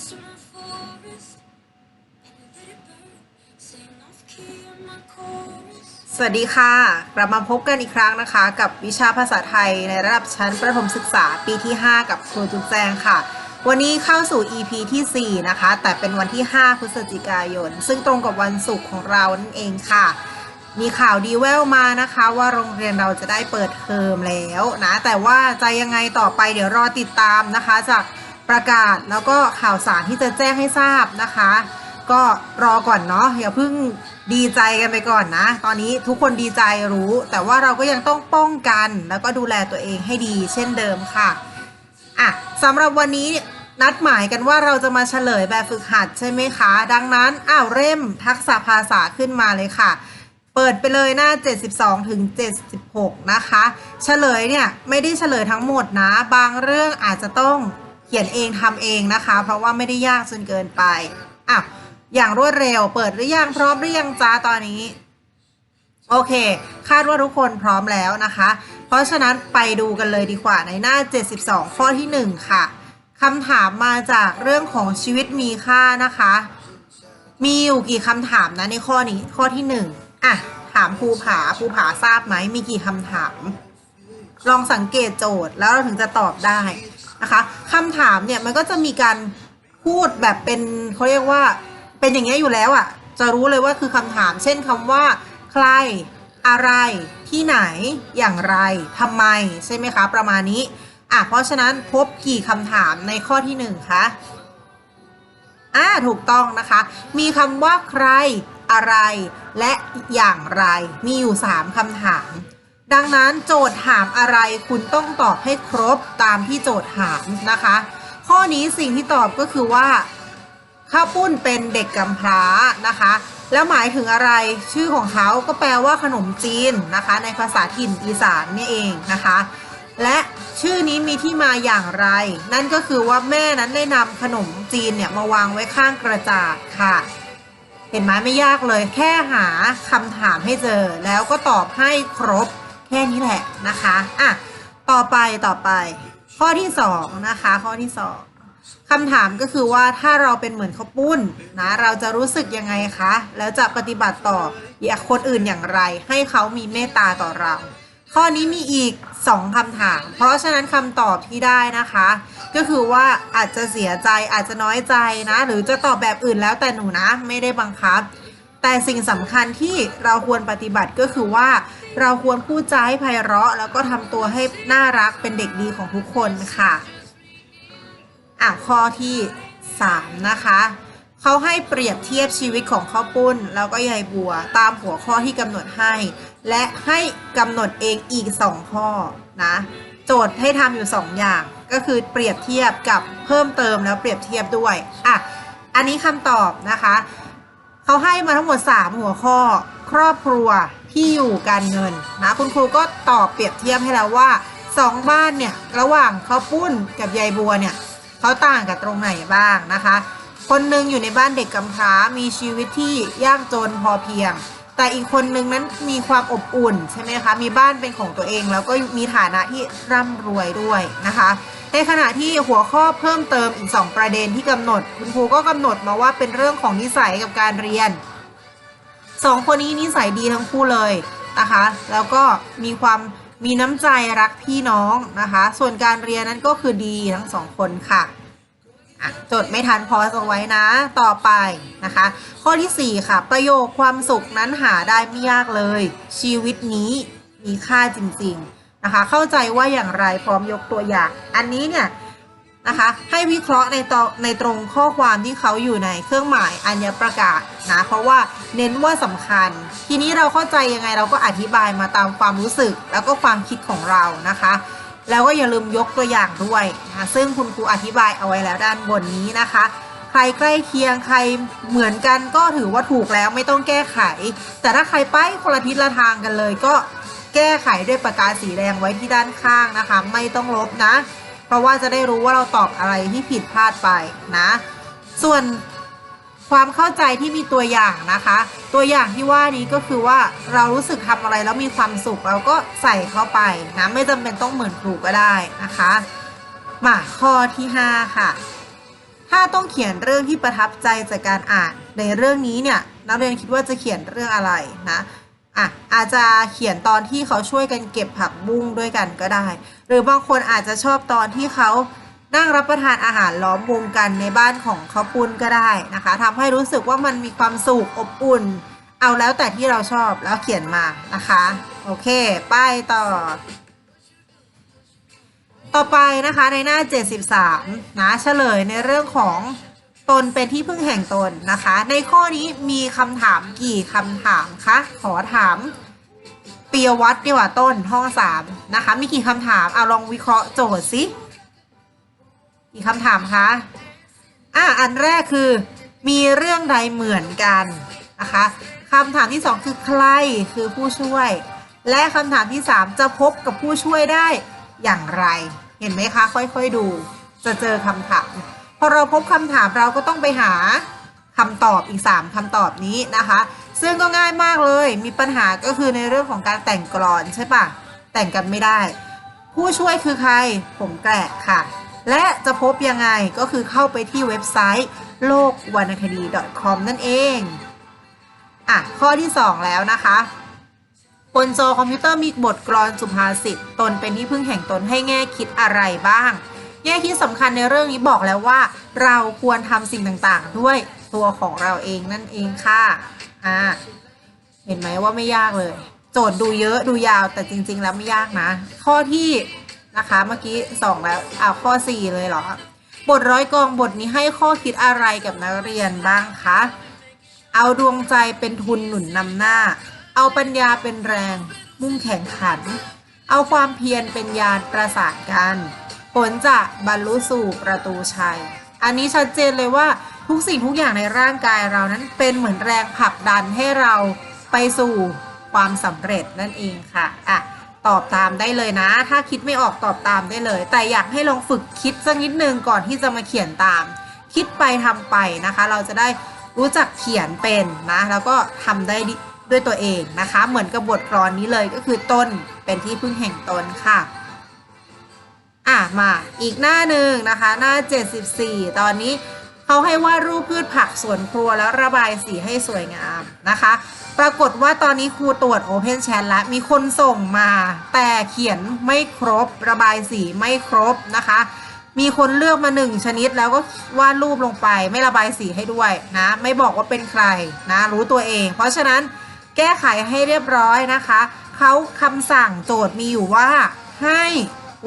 สวัสดีค่ะ กลับมาพบกันอีกครั้งนะคะ กับวิชาภาษาไทยในระดับชั้นประถมศึกษาปีที่ 5 กับครูจุ๊แจงค่ะ วันนี้เข้าสู่ EP ทีสี่ 4 นะคะ แต่เป็นวันที่ 5 พฤศจิกายน ซึ่งตรงกับวันศุกร์ของเรานั่นเองค่ะ มีข่าวดีแววมานะคะ ว่าโรงเรียนเราจะได้เปิดเทอมแล้วนะ แต่ว่าจะยังไงต่อไปเดี๋ยวรอติดตามนะคะ จาก ประกาศแล้วก็ข่าวสารที่จะแจ้งให้ทราบนะคะ ก็รอก่อนเนาะอย่าเพิ่งดีใจกันไปก่อนนะ ตอนนี้ทุกคนดีใจรู้ แต่ว่าเราก็ยังต้องป้องกัน แล้วก็ดูแลตัวเองให้ดี เช่นเดิมค่ะอะสำหรับวันนี้นัดหมายกันว่าเราจะมาเฉลยแบบฝึกหัดใช่ไหมคะ ดังนั้นอ้าวเร่มทักษะภาษาขึ้นมาเลยค่ะ เปิดไปเลยหน้า 72 ถึง 76 นะคะ เฉลยเนี่ย ไม่ได้เฉลยทั้งหมดนะ บางเรื่องอาจจะต้อง เขียนเองทำเองนะคะ เพราะว่าไม่ได้ยากจนเกินไปอะอย่างรวดเร็ว เปิดหรือยังพร้อมหรือยังจ้าตอนนี้ โอเค คาดว่าทุกคนพร้อมแล้วนะคะ เพราะฉะนั้นไปดูกันเลยดีกว่าในหน้า 72 ข้อที่ 1 ค่ะคำถามมาจากเรื่องของชีวิตมีค่านะคะ มีอยู่กี่คำถามนะในข้อนี้ข้อที่หนึ่งอะถามภูผาภูผาทราบไหมมีกี่คำถาม ลองสังเกตโจทย์แล้วเราถึงจะตอบได้ นะคะคำถามเนี่ยมันก็จะมีการพูดแบบเป็นเขาเรียกว่าเป็นอย่างเงี้ยอยู่แล้วอะ่ะ จะรู้เลยว่าคือคำถาม เช่นคำว่า ใคร อะไร ที่ไหน อย่างไรทำไม ใช่ไหมคะ ประมาณนี้อะเพราะฉะนั้นพบกี่คำถามในข้อที่หนึ่งคะอ่าถูกต้องนะคะ มีคำว่าใคร อะไร และอย่างไร มีอยู่ 3คำถาม ดังนั้นโจทย์ถามอะไรคุณต้องตอบให้ครบตามที่โจทย์ถามนะคะ ข้อนี้สิ่งที่ตอบก็คือว่าข้าวปุ้นเป็นเด็กกำพร้านะคะ แล้วหมายถึงอะไรชื่อของเขาก็แปลว่าขนมจีนนะคะ ในภาษาถิ่นอีสานนี่เองนะคะ และชื่อนี้มีที่มาอย่างไร นั่นก็คือว่าแม่นั้นได้นำขนมจีนเนี่ยมาวางไว้ข้างกระจาดค่ะ เห็นไหมไม่ยากเลย แค่หาคำถามให้เจอ แล้วก็ตอบให้ครบ แค่นี้แหละนะคะอะต่อไปต่อไป ข้อที่สองนะคะ ข้อที่สองคำถามก็คือว่าถ้าเราเป็นเหมือนข้าวปุ้นนะเราจะรู้สึกยังไงคะ แล้วจะปฏิบัติต่ออยากคนอื่นอย่างไร ให้เขามีเมตตาต่อเรา ข้อนี้มีอีก 2คำถาม เพราะฉะนั้นคำตอบที่ได้นะคะ ก็คือว่าอาจจะเสียใจอาจจะน้อยใจนะ หรือจะตอบแบบอื่นแล้วแต่หนูนะไม่ได้บังคับ แต่สิ่งสำคัญที่เราควรปฏิบัติก็คือว่า เราควรพูดจาให้ไพเราะ แล้วก็ทำตัวให้น่ารักเป็นเด็กดีของทุกคนค่ะอะข้อที่ 3 นะคะเขาให้เปรียบเทียบชีวิตของข้าวปุ้น แล้วก็ยายบัว ตามหัวข้อที่กำหนดให้ และให้กำหนดเองอีก 2 ข้อนะโจทย์ให้ทำอยู่ 2 อย่าง ก็คือเปรียบเทียบกับเพิ่มเติมแล้วเปรียบเทียบด้วยอะอันนี้คำตอบนะคะเขาให้มาทั้งหมด 3 หัวข้อ ครอบครัว ที่อยู่การเงินนะคุณครูก็ตอบเปรียบเทียบให้แล้วว่า 2 บ้านเนี่ยระหว่างข้าวปุ้นกับยายบัวเนี่ยเขาต่างกันตรงไหนบ้างนะคะ คนหนึ่งอยู่ในบ้านเด็กกำพร้ามีชีวิตที่ยากจนพอเพียง แต่อีกคนนึงนั้นมีความอบอุ่นใช่ไหมคะมีบ้านเป็นของตัวเอง แล้วก็มีฐานะที่ร่ำรวยด้วยนะคะในขณะที่หัวข้อเพิ่มเติมอีก 2 ประเด็นที่กำหนด คุณครูก็กำหนดมาว่าเป็นเรื่องของนิสัยกับการเรียน สองคนนี้นิสัยดีทั้งคู่เลยนะคะ แล้วก็มีความมีน้ำใจรักพี่น้องนะคะ ส่วนการเรียนนั้นก็คือดีทั้งสองคนค่ะจดไม่ทันพอสเอาไว้นะต่อไปนะคะ ข้อที่ 4 ค่ะ ประโยคความสุขนั้นหาได้ไม่ยากเลย ชีวิตนี้มีค่าจริง ๆ นะคะ เข้าใจว่าอย่างไรพร้อมยกตัวอย่าง อันนี้เนี่ย นะคะ ให้วิเคราะห์ในตในตรงข้อความที่เขาอยู่ในเครื่องหมายอัญประกาศนะเพราะว่าเน้นว่าสำคัญ ทีนี้เราเข้าใจยังไงเราก็อธิบายมาตามความรู้สึกแล้วก็ความคิดของเรานะคะ แล้วก็อย่าลืมยกตัวอย่างด้วยนะซึ่งคุณครูอธิบายเอาไว้แล้วด้านบนนี้นะคะ ใครใกล้เคียงใครเหมือนกันก็ถือว่าถูกแล้วไม่ต้องแก้ไข แต่ถ้าใครไปคนละทิศละทางกันเลยก็แก้ไขด้วยปากกาสีแดงไว้ที่ด้านข้างนะคะ ไม่ต้องลบนะ เพราะว่าจะได้รู้ว่าเราตอบอะไรที่ผิดพลาดไปนะ ส่วนความเข้าใจที่มีตัวอย่างนะคะ ตัวอย่างที่ว่านี้ก็คือว่าเรารู้สึกทำอะไรแล้วมีความสุขเราก็ใส่เข้าไปนะไม่จำเป็นต้องเหมือนครูก็ได้นะคะมาข้อที่ 5 ค่ะ ถ้าต้องเขียนเรื่องที่ประทับใจจากการอ่าน ในเรื่องนี้เนี่ยนักเรียนคิดว่าจะเขียนเรื่องอะไรนะ อะอาจจะเขียนตอนที่เขาช่วยกันเก็บผักบุ้งด้วยกันก็ได้ หรือบางคนอาจจะชอบตอนที่เขานั่งรับประทานอาหารล้อมวงกันในบ้านของเขาปุ้นก็ได้นะคะทำให้รู้สึกว่ามันมีความสุขอบอุ่น เอาแล้วแต่ที่เราชอบแล้วเขียนมานะคะ โอเค ป้ายต่อ ต่อไปนะคะในหน้า 73 นะ เฉลยในเรื่องของ ตนเป็นที่พึ่งแห่งตนนะคะ ในข้อนี้มีคำถามกี่คำถามคะขอถามเปียวัตดีกว่าต้นห้อง3นะคะมีกี่คำถามเอาลองวิเคราะห์โจทย์สิกี่คำถามคะอะอันแรกคือมีเรื่องใดเหมือนกันนะคะคำถามที่สองคือใครคือผู้ช่วย และคำถามที่สามจะพบกับผู้ช่วยได้อย่างไร เห็นไหมคะ ค่อยๆดู จะเจอคำถาม พอเราพบคำถามเราก็ต้องไปหาคำตอบอีก 3คำตอบนี้นะคะ ซึ่งก็ง่ายมากเลยมีปัญหาก็คือในเรื่องของการแต่งกลอนใช่ปะแต่งกันไม่ได้ ผู้ช่วยคือใครผมแกะค่ะ และจะพบยังไงก็คือเข้าไปที่เว็บไซต์โลกวรรณคดี .com นั่นเองอะข้อที่ 2 แล้วนะคะบนจอคอมพิวเตอร์มีบทกลอนสุภาษิตตนเป็นที่พึ่งแห่งตนให้แง่คิดอะไรบ้าง แง่คิดสำคัญในเรื่องนี้บอกแล้วว่า เราควรทำสิ่งต่างๆ ด้วยตัวของเราเองนั่นเองค่ะอ่าเห็นไหมว่าไม่ยากเลย โจทย์ดูเยอะดูยาวแต่จริง ๆ แล้วไม่ยากนะ ข้อที่นะคะเมื่อกี้สองแล้วอ่าข้อ4เลยเหรอบทร้อยกองบทนี้ให้ข้อคิดอะไรกับนักเรียนบ้างคะเอาดวงใจเป็นทุนหนุนนำหน้า เอาปัญญาเป็นแรง มุ่งแข่งขัน เอาความเพียรเป็นยานประสานกัน ผลจะบรรลุสู่ประตูชัย อันนี้ชัดเจนเลยว่าทุกสิ่งทุกอย่างในร่างกายเรานั้นเป็นเหมือนแรงผลักดันให้เราไปสู่ความสำเร็จนั่นเองค่ะอะตอบตามได้เลยนะ ถ้าคิดไม่ออกตอบตามได้เลย แต่อยากให้ลองฝึกคิดสักนิดนึงก่อนที่จะมาเขียนตาม คิดไปทำไปนะคะ เราจะได้รู้จักเขียนเป็นนะ แล้วก็ทำได้ด้วยตัวเองนะคะ เหมือนกับบทกลอนนี้เลยก็คือต้นเป็นที่พึ่งแห่งตนค่ะ อะมาอีกหน้าหนึ่งนะคะ หน้า 74 ตอนนี้เขาให้วาดรูปพืชผักสวนครัวแล้วระบายสีให้สวยงามนะคะ ปรากฏว่าตอนนี้ครูตรวจ Open Chat แล้วมีคนส่งมา แต่เขียนไม่ครบ ระบายสีไม่ครบนะคะ มีคนเลือกมาหนึ่งชนิดแล้วก็วาดรูปลงไปไม่ระบายสีให้ด้วยนะ ไม่บอกว่าเป็นใครนะ รู้ตัวเอง เพราะฉะนั้นแก้ไขให้เรียบร้อยนะคะเขาคำสั่งโจทย์มีอยู่ว่าให้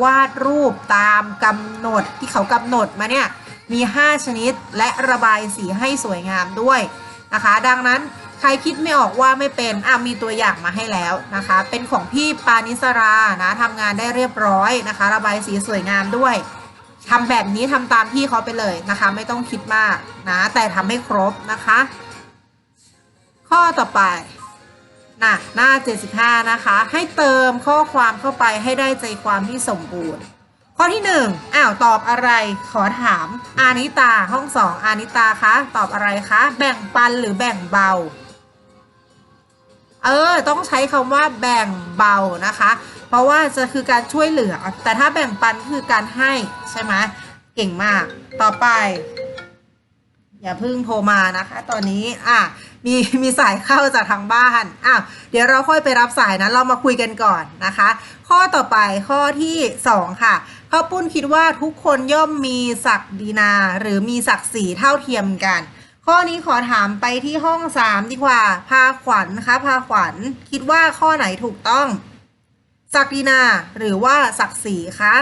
วาดรูปตามกำหนดที่เขากำหนดมาเนี่ยมี 5 ชนิดและระบายสีให้สวยงามด้วยนะคะ ดังนั้นใครคิดไม่ออกว่าไม่เป็นอะมีตัวอย่างมาให้แล้วนะคะ เป็นของพี่ปานิสรานะทำงานได้เรียบร้อยนะคะ ระบายสีสวยงามด้วยทำแบบนี้ทำตามพี่เขาไปเลยนะคะ ไม่ต้องคิดมากนะ แต่ทำให้ครบนะคะ ข้อต่อไป นะหน้า 75 นะคะ ให้เติมข้อความเข้าไปให้ได้ใจความที่สมบูรณ์ ข้อที่หนึ่งอ้าวตอบอะไรขอถาม อานิตาห้องสองอานิตาคะตอบอะไรคะ แบ่งปันหรือแบ่งเบา เออ ต้องใช้คำว่าแบ่งเบานะคะ เพราะว่าจะคือการช่วยเหลือ แต่ถ้าแบ่งปันคือการให้ใช่ไหมเก่งมาก ต่อไป อย่าเพิ่งโทรมานะคะ ตอนนี้อะมีมีสายเข้าจากทางบ้านอ้าวเดี๋ยวเราค่อยไปรับสายนะเรามาคุยกันก่อนนะคะ ข้อต่อไปข้อที่ 2 ค่ะข้าวปุ้นคิดว่าทุกคนย่อมมีศักดินา หรือมีศักดิ์ศรีเท่าเทียมกัน ข้อนี้ขอถามไปที่ห้อง 3 ดีกว่า พาขวัญนะคะพาขวัญคิดว่าข้อไหนถูกต้อง ศักดินาหรือว่าศักดิ์ศรีคะ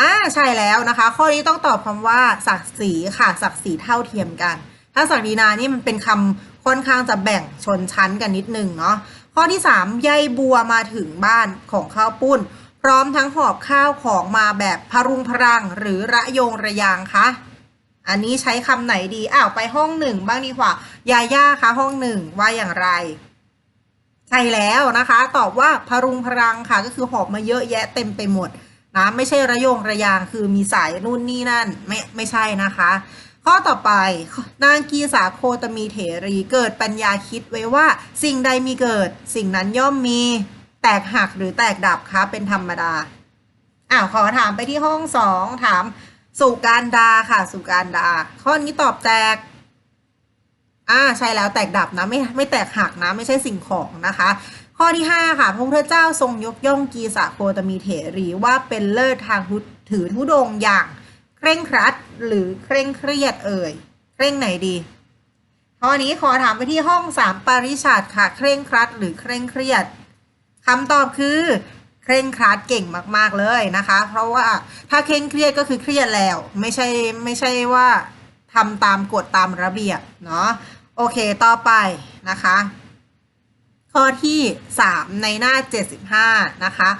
อ่าใช่แล้วนะคะ ข้อนี้ต้องตอบคำว่าศักดิ์ศรีค่ะศักดิ์ศรีเท่าเทียมกัน ถ้าศักดินานี่มันเป็นคำค่อนข้างจะแบ่งชนชั้นกันนิดนึงเนาะข้อที่3ยายบัวมาถึงบ้านของข้าวปุ้น พร้อมทั้งหอบข้าวของมาแบบพรุงพรังหรือระโยงระยางคะอันนี้ใช้คำไหนดีอ้าวไปห้องหนึ่งบ้างดีกว่ายาย่าคะห้องหนึ่งว่าอย่างไรใช่แล้วนะคะ ตอบว่าพรุงพรังค่ะก็คือหอบมาเยอะแยะเต็มไปหมด นะไม่ใช่ระยงระยางคือมีสายนู่นนี่นั่นไม่ไม่ใช่นะคะ ข้อต่อไปนางกีสาโคตมีเถรีเกิดปัญญาคิดไว้ว่า สิ่งใดมีเกิด สิ่งนั้นย่อมมีแตกหักหรือแตกดับคะเป็นธรรมดาอ้าวขอถามไปที่ห้องสองถามสุการดาค่ะสุการดา ข้อนี้ตอบแตกอ่าใช่แล้วแตกดับนะไม่ไม่แตกหักนะ ไม่ใช่สิ่งของนะคะ ข้อที่ 5 ค่ะ พระพุทธเจ้าทรงยกย่องกีสะโคตมีเถรีว่าเป็นเลิศทางทุถือทุดงอย่างเคร่งครัดหรือเคร่งเครียดเอ่ยเคร่งไหนดีข้อนี้ขอถามไปที่ห้องสามปริชาติค่ะ เคร่งครัดหรือเคร่งเครียดคำตอบคือเคร่งครัดเก่งมาก ๆ เลยนะคะ เพราะว่าถ้าเคร่งเครียดก็คือเครียดแล้ว ไม่ใช่ไม่ใช่ว่าทำตามกฎตามระเบียบเนาะโอเคต่อไปนะคะ ข้อที่ 3 ในหน้า 75 นะคะ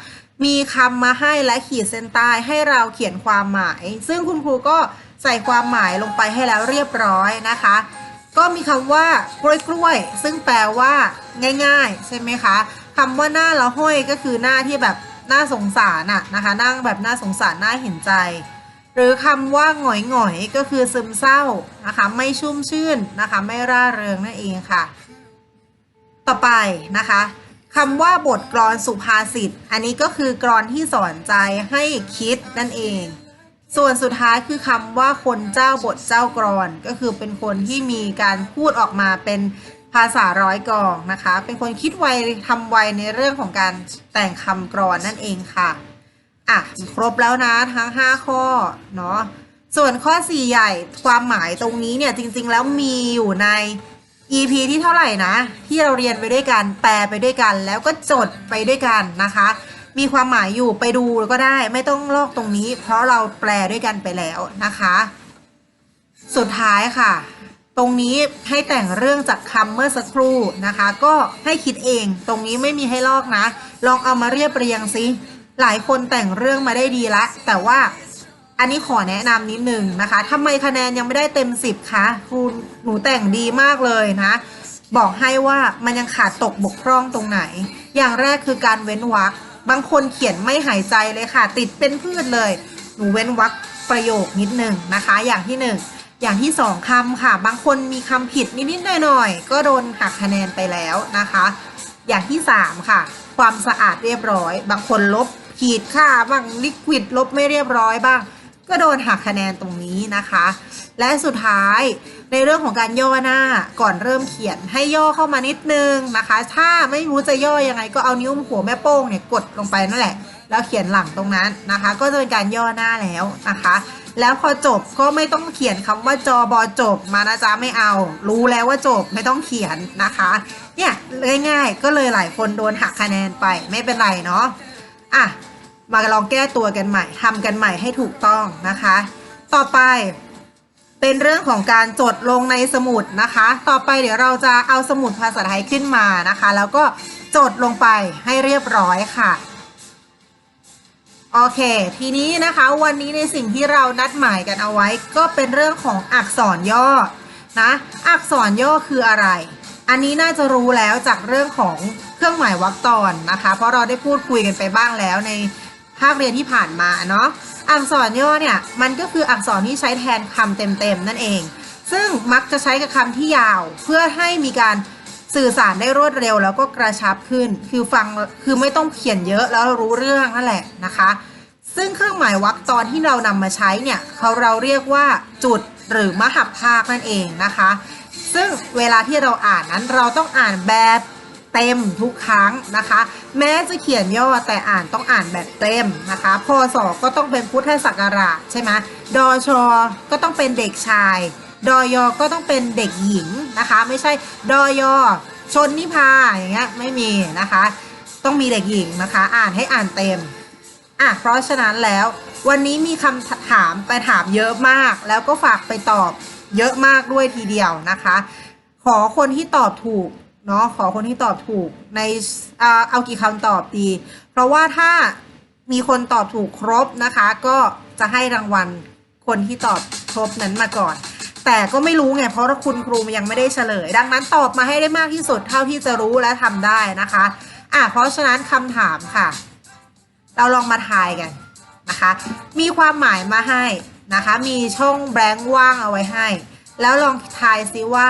มีคำมาให้และขีดเส้นใต้ให้เราเขียนความหมาย ซึ่งคุณครูก็ใส่ความหมายลงไปให้แล้วเรียบร้อยนะคะ ก็มีคำว่ากล้วยกล้วยๆซึ่งแปลว่าง่าย ๆ ใช่ไหมคะคำว่าหน้าละห้อยก็คือหน้าที่แบบน่าสงสารอะนะคะนั่งแบบน่าสงสารน่าเห็นใจ หรือคำว่าหงอยหงอยก็คือซึมเศร้านะคะ ไม่ชุ่มชื่นนะคะ ไม่ร่าเริงนั่นเองค่ะ ไปนะคะคำว่าบทกลอนสุภาษิต อันนี้ก็คือกลอนที่สอนใจให้คิดนั่นเอง ส่วนสุดท้ายคือคำว่าคนเจ้าบทเจ้ากรอน ก็คือเป็นคนที่มีการพูดออกมาเป็นภาษาร้อยกองนะคะ เป็นคนคิดไวทำไวในเรื่องของการแต่งคำกรอนนั่นเองค่ะ อะ ครบแล้วนะทั้ง 5 ข้อเนาะ ส่วนข้อ 4 ใหญ่ความหมายตรงนี้เนี่ยจริงๆแล้วมีอยู่ใน EP ที่เท่าไหร่นะ ที่เราเรียนไปด้วยกัน แปลไปด้วยกัน แล้วก็จดไปด้วยกันนะคะ มีความหมายอยู่ไปดูก็ได้ ไม่ต้องลอกตรงนี้ เพราะเราแปลด้วยกันไปแล้วนะคะ สุดท้ายค่ะ ตรงนี้ให้แต่งเรื่องจากคำเมื่อสักครู่นะคะ ก็ให้คิดเอง ตรงนี้ไม่มีให้ลอกนะ ลองเอามาเรียบเรียงซิหลายคนแต่งเรื่องมาได้ดีละแต่ว่า อันนี้ขอแนะนำนิดหนึ่งนะคะทำไมคะแนนยังไม่ได้เต็ม 10คะครูหนูแต่งดีมากเลยนะ บอกให้ว่ามันยังขาดตกบกพร่องตรงไหน อย่างแรกคือการเว้นวรรคบางคนเขียนไม่หายใจเลยค่ะ ติดเป็นพืชเลย หนูเว้นวรรคประโยคนิดหนึ่งนะคะ อย่างที่หนึ่งอย่างที่สองคำค่ะ บางคนมีคำผิดนิดๆหน่อยๆก็โดนหักคะแนนไปแล้วนะคะ อย่างที่สามค่ะ ความสะอาดเรียบร้อย บางคนลบขีดค่าบ้างลิควิดลบไม่เรียบร้อยบ้าง ก็โดนหักคะแนนตรงนี้นะคะ และสุดท้ายในเรื่องของการย่อหน้าก่อนเริ่มเขียนให้ย่อเข้ามานิดนึงนะคะ ถ้าไม่รู้จะย่อยังไงก็เอานิ้วหัวแม่โป้งเนี่ยกดลงไปนั่นแหละ แล้วเขียนหลังตรงนั้นนะคะ ก็จะเป็นการย่อหน้าแล้วนะคะ แล้วพอจบก็ไม่ต้องเขียนคำว่าจอบอจบมานะจ๊ะไม่เอา รู้แล้วว่าจบไม่ต้องเขียนนะคะเนี่ยง่ายๆก็เลยหลายคนโดนหักคะแนนไปไม่เป็นไรเนาะอะ มาลองแก้ตัวกันใหม่ทำกันใหม่ให้ถูกต้องนะคะ ต่อไปเป็นเรื่องของการจดลงในสมุดนะคะ ต่อไปเดี๋ยวเราจะเอาสมุดภาษาไทยขึ้นมานะคะ แล้วก็จดลงไปให้เรียบร้อยค่ะโอเค ทีนี้นะคะวันนี้ในสิ่งที่เรานัดหมายกันเอาไว้ ก็เป็นเรื่องของอักษรย่อนะอักษรย่อคืออะไร อันนี้น่าจะรู้แล้วจากเรื่องของเครื่องหมายวรรคตอนนะคะ เพราะเราได้พูดคุยกันไปบ้างแล้วใน ภาคเรียนที่ผ่านมาเนาะอักษรย่อเนี่ยมันก็คืออักษรที่ใช้แทนคำเต็มๆนั่นเอง ซึ่งมักจะใช้กับคำที่ยาว เพื่อให้มีการสื่อสารได้รวดเร็วแล้วก็กระชับขึ้น คือฟังคือไม่ต้องเขียนเยอะแล้วรู้เรื่องนั่นแหละนะคะ ซึ่งเครื่องหมายวรรคตอนที่เรานำมาใช้เนี่ยเขาเราเรียกว่าจุดหรือมหัพภาคนั่นเองนะคะ ซึ่งเวลาที่เราอ่านนั้นเราต้องอ่านแบบ เต็มทุกครั้งนะคะ แม้จะเขียนย่อแต่อ่านต้องอ่านแบบเต็มนะคะพศก็ต้องเป็นพุทธศักราชใช่ไหมดอชอก็ต้องเป็นเด็กชาย ดอยอก็ต้องเป็นเด็กหญิงนะคะ ไม่ใช่ดอยอชนนิพาอย่างเงี้ยไม่มีนะคะ ต้องมีเด็กหญิงนะคะ อ่านให้อ่านเต็มอะเพราะฉะนั้นแล้ววันนี้มีคำถามไปถามเยอะมาก แล้วก็ฝากไปตอบเยอะมากด้วยทีเดียวนะคะ ขอคนที่ตอบถูก เนาะขอคนที่ตอบถูกในเอากี่คำตอบดี เพราะว่าถ้ามีคนตอบถูกครบนะคะ ก็จะให้รางวัลคนที่ตอบครบนั้นมาก่อน แต่ก็ไม่รู้ไงเพราะว่าคุณครูยังไม่ได้เฉลย ดังนั้นตอบมาให้ได้มากที่สุดเท่าที่จะรู้และทำได้นะคะอะเพราะฉะนั้นคำถามค่ะ เราลองมาทายกันนะคะ มีความหมายมาให้นะคะ มีช่องแบงค์ว่างเอาไว้ให้ แล้วลองทายซิว่า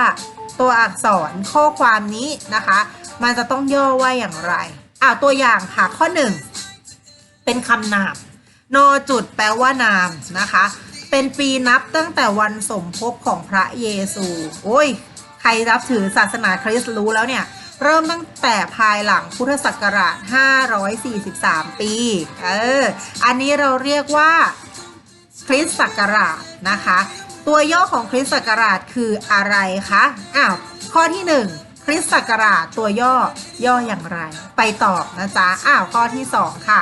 ตัวอักษรข้อความนี้นะคะ มันจะต้องย่อว่าอย่างไรอ่าตัวอย่างค่ะข้อหนึ่งเป็นคำนาม นจุดแปลว่านามนะคะ เป็นปีนับตั้งแต่วันสมภพของพระเยซู โอ้ย ใครรับถือศาสนาคริสต์รู้แล้วเนี่ย เริ่มตั้งแต่ภายหลังพุทธศักราช 543 ปี เออ อันนี้เราเรียกว่าคริสต์ศักราชนะคะ ตัวย่อของคริสต์ศักราชคืออะไรคะอ้าวข้อที่ 1 คริสต์ศักราชตัวย่อย่ออย่างไร ไปตอบนะจ๊ะอ้าวข้อที่ 2 ค่ะ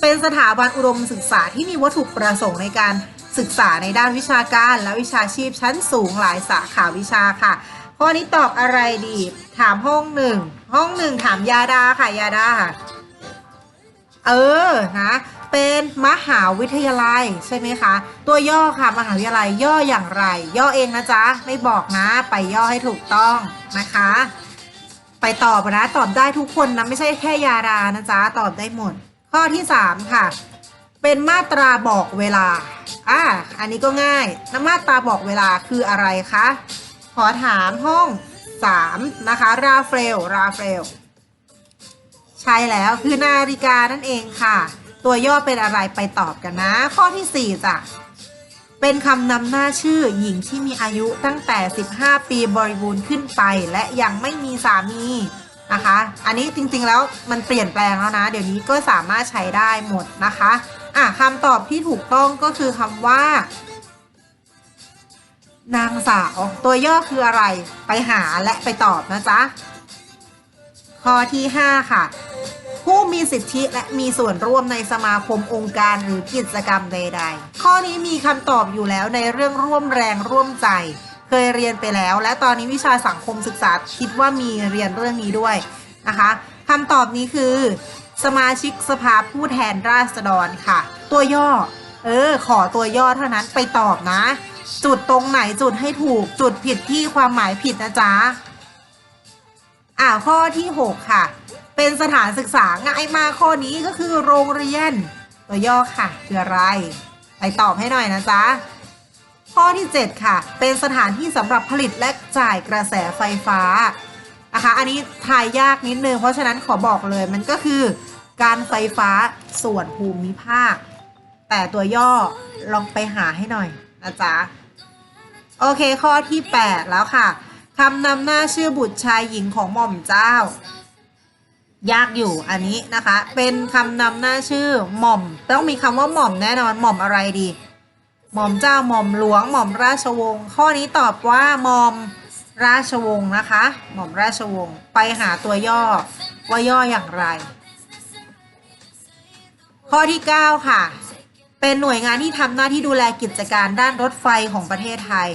เป็นสถาบันอุดมศึกษาที่มีวัตถุประสงค์ในการศึกษาในด้านวิชาการและวิชาชีพชั้นสูงหลายสาขาวิชาค่ะข้อนี้ตอบอะไรดี ถามห้องหนึ่งห้องหนึ่งถามยาดาค่ะยาดาเออนะ เป็นมหาวิทยาลัยใช่ไหมคะ ตัวย่อค่ะมหาวิทยาลัยย่ออย่างไร ย่อเองนะจ๊ะไม่บอกนะ ไปย่อให้ถูกต้องนะคะ ไปตอบนะตอบได้ทุกคนนะไม่ใช่แค่ยาดานะจ๊ะตอบได้หมด ข้อที่ 3 ค่ะ เป็นมาตราบอกเวลาอ่าอันนี้ก็ง่ายน้ำมาตราบอกเวลาคืออะไรคะขอถามห้อง 3 นะคะ ราเฟลราเฟลใช่แล้วคือนาฬิกานั่นเองค่ะ ตัวย่อเป็นอะไรไปตอบกันนะ ข้อที่4จ้ะเป็นคำนำหน้าชื่อหญิงที่มีอายุตั้งแต่ 15 ปีบริบูรณ์ขึ้นไป และยังไม่มีสามีนะคะ อันนี้จริงๆแล้วมันเปลี่ยนแปลงแล้วนะ เดี๋ยวนี้ก็สามารถใช้ได้หมดนะคะอะคำตอบที่ถูกต้องก็คือคำว่า นางสาวตัวย่อคืออะไรไปหาและไปตอบนะจ๊ะ ข้อที่ 5 ค่ะ ผู้มีสิทธิและมีส่วนร่วมในสมาคมองค์การหรือกิจกรรมใด ๆ ข้อนี้มีคำตอบอยู่แล้วในเรื่องร่วมแรงร่วมใจ เคยเรียนไปแล้ว และตอนนี้วิชาสังคมศึกษาคิดว่ามีเรียนเรื่องนี้ด้วยนะคะคำตอบนี้คือ สมาชิกสภาผู้แทนราษฎรค่ะ ตัวย่อ เออ ขอตัวย่อเท่านั้นไปตอบนะ จุดตรงไหนจุดให้ถูก จุดผิดที่ความหมายผิดนะจ๊ะ อ่าข้อที่ 6 ค่ะ เป็นสถานศึกษาง่ายมากข้อนี้ก็คือโรงเรียน ตัวย่อค่ะคืออะไร ไปตอบให้หน่อยนะจ๊ะ ข้อที่ 7 ค่ะ เป็นสถานที่สำหรับผลิตและจ่ายกระแสไฟฟ้านะคะอันนี้ทายยากนิดนึงเพราะฉะนั้นขอบอกเลยมันก็คือ การไฟฟ้าส่วนภูมิภาค แต่ตัวย่อลองไปหาให้หน่อยนะจ๊ะ โอเคข้อที่ 8 แล้วค่ะำนำหน้าชื่อบุตรชายหญิงของหม่อมเจ้า ยากอยู่อันนี้นะคะ เป็นคำนำหน้าชื่อหม่อม ต้องมีคำว่าหม่อมแน่นอนหม่อมอะไรดี หม่อมเจ้าหม่อมหลวงหม่อมราชวงศ์ข้อนี้ตอบว่าหม่อมราชวงศ์นะคะ หม่อมราชวงศ์ไปหาตัวย่อว่าย่ออย่างไร ข้อที่ 9 ค่ะ เป็นหน่วยงานที่ทำหน้าที่ดูแลกิจการด้านรถไฟของประเทศไทย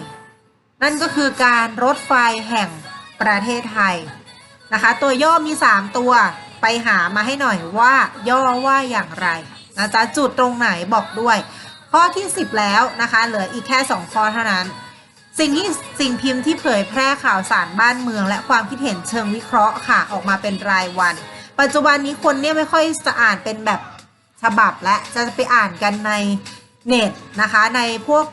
นั่นก็คือการรถไฟแห่งประเทศไทยนะคะ ตัวย่อมี 3 ตัวไปหามาให้หน่อยว่าย่อว่าอย่างไรนะจ๊ะจุดตรงไหนบอกด้วย ข้อที่ 10 แล้วนะคะเหลืออีกแค่ 2 ข้อเท่านั้น สิ่งที่สิ่งพิมพ์ที่เผยแพร่ข่าวสารบ้านเมือง และความคิดเห็นเชิงวิเคราะห์ค่ะออกมาเป็นรายวัน ปัจจุบันนี้คนเนี่ยไม่ค่อยจะอ่านเป็นแบบฉบับและจะไปอ่านกันในเน็ตนะคะในพวก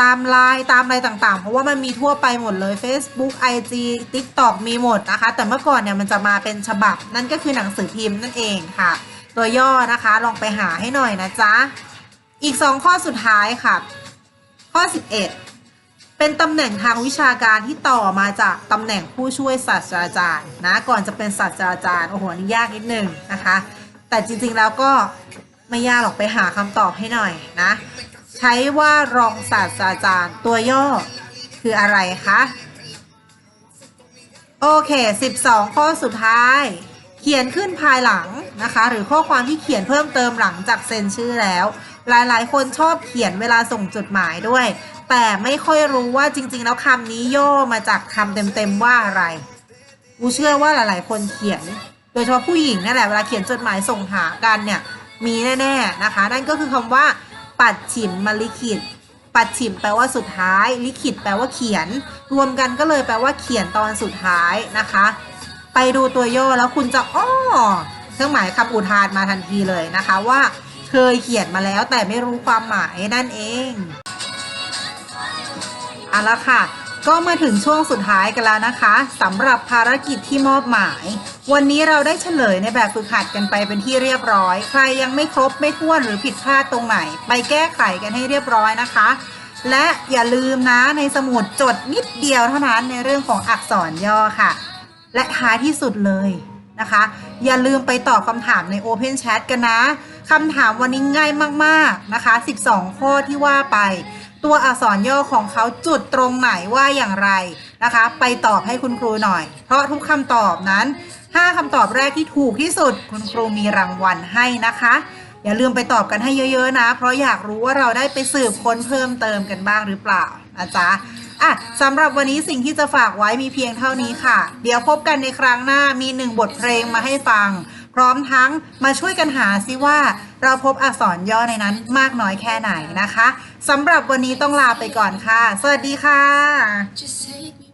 ตามไลน์ตามอะไรต่างๆ เพราะว่ามันมีทั่วไปหมดเลย Facebook IG TikTok มีหมดนะคะ แต่เมื่อก่อนเนี่ยมันจะมาเป็นฉบับ นั่นก็คือหนังสือพิมพ์นั่นเองค่ะ ตัวย่อนะคะลองไปหาให้หน่อยนะจ๊ะ อีก 2 ข้อสุดท้ายค่ะ ข้อ 11 เป็นตำแหน่งทางวิชาการที่ต่อมาจากตำแหน่งผู้ช่วยศาสตราจารย์นะก่อนจะเป็นศาสตราจารย์โอ้โหนี่ยากนิดนึงนะคะ แต่จริงๆแล้วก็ไม่ยากหรอกไปหาคำตอบให้หน่อยนะ ใช้ว่ารองศาสตราจารย์ตัวย่อคืออะไรคะ โอเค 12 ข้อสุดท้าย เขียนขึ้นภายหลังนะคะ หรือข้อความที่เขียนเพิ่มเติมหลังจากเซ็นชื่อแล้ว หลายๆ คนชอบเขียนเวลาส่งจดหมายด้วย แต่ไม่ค่อยรู้ว่าจริง ๆ แล้วคำนี้ย่อมาจากคำเต็ม ๆ ว่าอะไรกูเชื่อว่าหลาย ๆ คนเขียน โดยเฉพาะผู้หญิงนั่นแหละเวลาเขียนจดหมายส่งหากันเนี่ยมีแน่ ๆ นะคะ นั่นก็คือคำว่า ปัดฉิมมาลิขิต ปัดฉิมแปลว่าสุดท้าย ลิขิตแปลว่าเขียน รวมกันก็เลยแปลว่าเขียนตอนสุดท้ายนะคะ ไปดูตัวย่อแล้วคุณจะอ้อเครื่องหมายคำอุทานมาทันทีเลยนะคะว่าเคยเขียนมาแล้วแต่ไม่รู้ความหมายนั่นเองเอาละค่ะ ก็มาถึงช่วงสุดท้ายกันแล้วนะคะสำหรับภารกิจที่มอบหมาย วันนี้เราได้เฉลยในแบบฝึกหัดกันไปเป็นที่เรียบร้อย ใครยังไม่ครบไม่ท้วนหรือผิดพลาดตรงไหน ไปแก้ไขกันให้เรียบร้อยนะคะ และอย่าลืมนะในสมุดจดนิดเดียวเท่านั้นในเรื่องของอักษรย่อค่ะ และท้ายที่สุดเลยนะคะ อย่าลืมไปตอบคำถามใน Open Chat กันนะคำถามวันนี้ง่ายมากๆนะคะ 12 ข้อที่ว่าไป ตัวอักษรย่อของเขาจุดตรงไหนว่าอย่างไรนะคะ ไปตอบให้คุณครูหน่อย เพราะทุกคำตอบนั้น 5คำตอบแรกที่ถูกที่สุด คุณครูมีรางวัลให้นะคะ อย่าลืมไปตอบกันให้เยอะๆนะ เพราะอยากรู้ว่าเราได้ไปสืบค้นเพิ่มเติมกันบ้างหรือเปล่านะจ๊ะอะสำหรับวันนี้สิ่งที่จะฝากไว้มีเพียงเท่านี้ค่ะ เดี๋ยวพบกันในครั้งหน้ามีหนึ่งบทเพลงมาให้ฟัง พร้อมทั้งมาช่วยกันหาซิว่าเราพบอักษรย่อในนั้นมากน้อยแค่ไหนนะคะสำหรับวันนี้ต้องลาไปก่อนค่ะ สวัสดีค่ะ